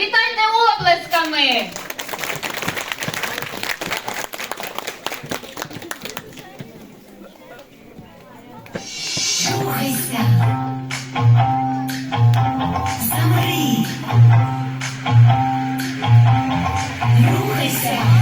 Вітайте оплесками! шухайся, Замри. Рухайся.